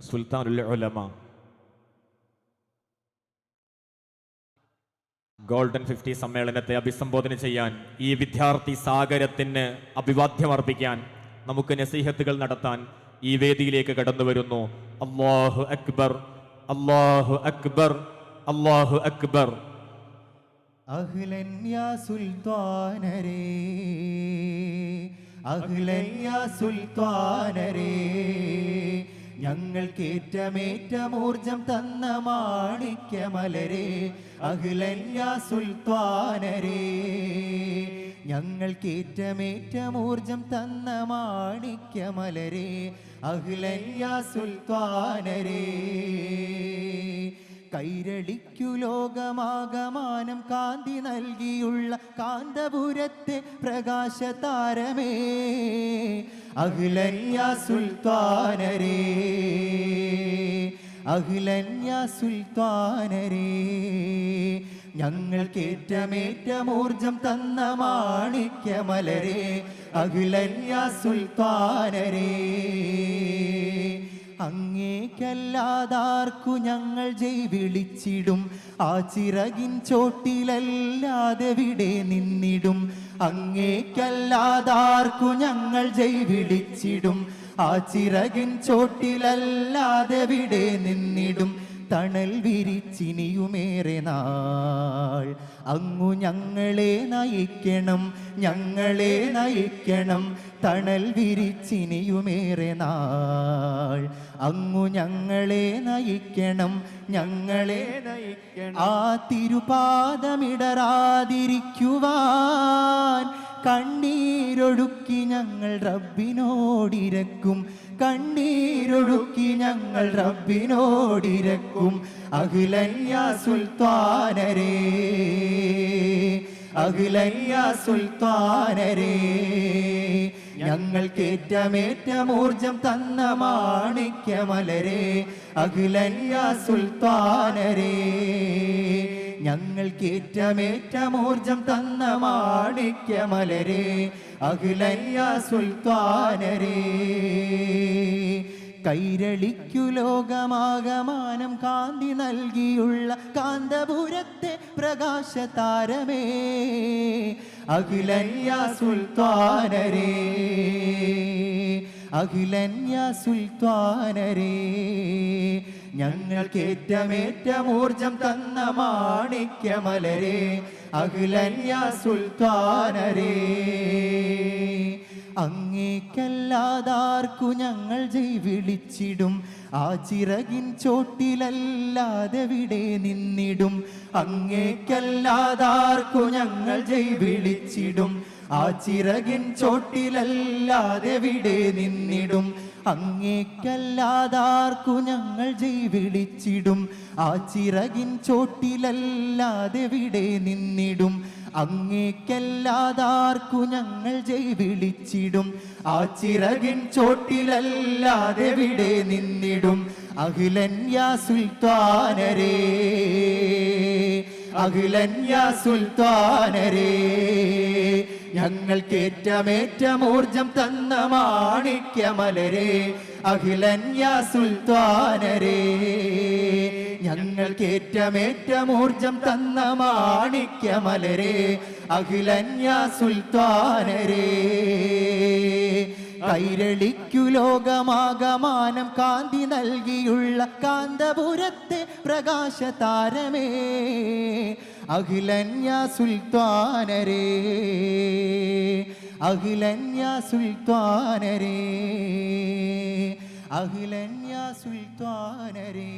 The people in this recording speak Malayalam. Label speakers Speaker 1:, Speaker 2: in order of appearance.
Speaker 1: സുൽത്താനുൽ ഉലമ. ഗോൾഡൻ ഫിഫ്റ്റി സമ്മേളനത്തെ അഭിസംബോധന ചെയ്യാൻ ഈ വിദ്യാർത്ഥി സാഗരത്തിന് അഭിവാദ്യം അർപ്പിക്കാൻ നമുക്ക് നസീഹത്തുകൾ നടത്താൻ ഈ വേദിയിലേക്ക് കടന്നു വരുന്നു. അള്ളാഹു അക്ബർ അള്ളാഹു അക്ബർ അള്ളാഹു അക്ബർ.
Speaker 2: അഹ്ലൻ യാ സുൽത്താനരേ അഹ്ലൻ യാ സുൽത്താനരേ. ഞങ്ങൾക്കേറ്റമേറ്റമൂർജം തന്ന മാണിക്യമലരെ അഹ്ലൻ യാ സുൽത്താനരേ ഞങ്ങൾക്കേറ്റമേറ്റമൂർജം തന്ന മാണിക്യമലരെ അഹ്ലൻ യാ സുൽത്താനരേ കൈരളിക്കു ലോകമാകമാനം കാന്തി നൽകിയുള്ള കാന്തപുരത്തെ പ്രകാശ താരമേ അഖിലന്യ സുൽത്താനരേ. അഖിലന്യ സുൽത്താനരേ. ഞങ്ങൾക്കേറ്റമേറ്റമൂർജം തന്ന മാണിക്യമലരേ. അഖിലന്യ സുൽത്താനരേ. അങ്ങേക്കല്ലാതാർക്കു ഞങ്ങൾ ജയ് വിളിച്ചിടും. ആ ചിറകിൻ ചോട്ടിലല്ലാതെ വിടെ നിന്നിടും. അങ്ങേക്കല്ലാതാർക്കു ഞങ്ങൾ ജയ് വിളിച്ചിടും. ആ ചിറകിൻ ചോട്ടിലല്ലാതെ വിടെ നിന്നിടും. തണൽ വിരിച്ചിനിയുമേറെ നാൾ. അങ്ങു ഞങ്ങളെ നയിക്കണം ഞങ്ങളെ നയിക്കണം തണൽ വിരിച്ചിനിയുമേറെ നാൾ. അങ്ങു ഞങ്ങളെ നയിക്കണം ഞങ്ങളെ നയിക്കണം. ആ തിരുപാദമിടറാതിരിക്കുവാൻ കണ്ണീരൊഴുക്കി ഞങ്ങൾ റബ്ബിനോടിരക്കും. കണ്ണീരൊഴുക്കി ഞങ്ങൾ റബ്ബിനോടിരക്കും. അഖിലന്യ സുൽത്താനരേ അഖിലന്യ സുൽത്താനരേ. ഞങ്ങൾക്കേറ്റമേറ്റമൂർജം തന്ന മാണിക്യമലരേ അഖിലന്യ സുൽത്താനരേ. ഞങ്ങൾക്കേറ്റമേറ്റമൂർജം തന്ന മാണിക്യമലരെ അഖിലയ്യ സുൽത്താനരേ. കൈരളിക്കു ലോകമാകമാനം കാന്തി നൽകിയുള്ള കാന്തപുരത്തെ പ്രകാശ താരമേ അഖിലയ്യ സുൽത്താനരേ. അഖിലന്യ സുൽത്താനരേ ഞങ്ങൾക്കേറ്റമേറ്റമൂർജം തന്ന മാണിക്യമലരേ അഖിലന്യ സുൽത്താനരേ അങ്ങേക്കല്ലാതാർക്കു ഞങ്ങൾ ജയ് വിളിച്ചിടും ആ ചിറകിൻ ചോട്ടിലല്ലാതെ വിടെ നിന്നിടും. അങ്ങേക്കല്ലാതാർക്കു ഞങ്ങൾ ജയ് വിളിച്ചിടും ആ ചിറകിൻ ചോട്ടിലല്ലാതെ വിടെ നിന്നിടും. അങ്ങേക്കല്ലാതാർക്കു ഞങ്ങൾ ജയ് വിളിച്ചിടും ആ ചിറകിൻ ചോട്ടിലല്ലാതെ വിടെ നിന്നിടും. അങ്ങേക്കല്ലാതാർക്കു ഞങ്ങൾ ജൈവിളിച്ചിടും വിളിച്ചിടും ആ ചിറകിൻ ചോട്ടിലല്ലാതെ വിടെ നിന്നിടും. യാ സുൽത്താനരേ അഖിലൻ യാ സുൽത്താനരേ ഞങ്ങൾക്കേറ്റമേറ്റമൂർജം തന്ന മാണിക്യമലരെ അഖിലന്യ സുൽത്താനരേ ഞങ്ങൾക്കേറ്റമേറ്റമൂർജം തന്ന മാണിക്യമലരെ അഖിലന്യ സുൽത്താനരേ കൈരളിക്കു ലോകമാകമാനം കാന്തി നൽകിയുള്ള കാന്തപുരത്തെ പ്രകാശ താരമേ അഖിലന്യ സുൽത്താനരേ അഖിലന്യ സുൽത്താനരേ അഖിലന്യ സുൽത്താനരേ.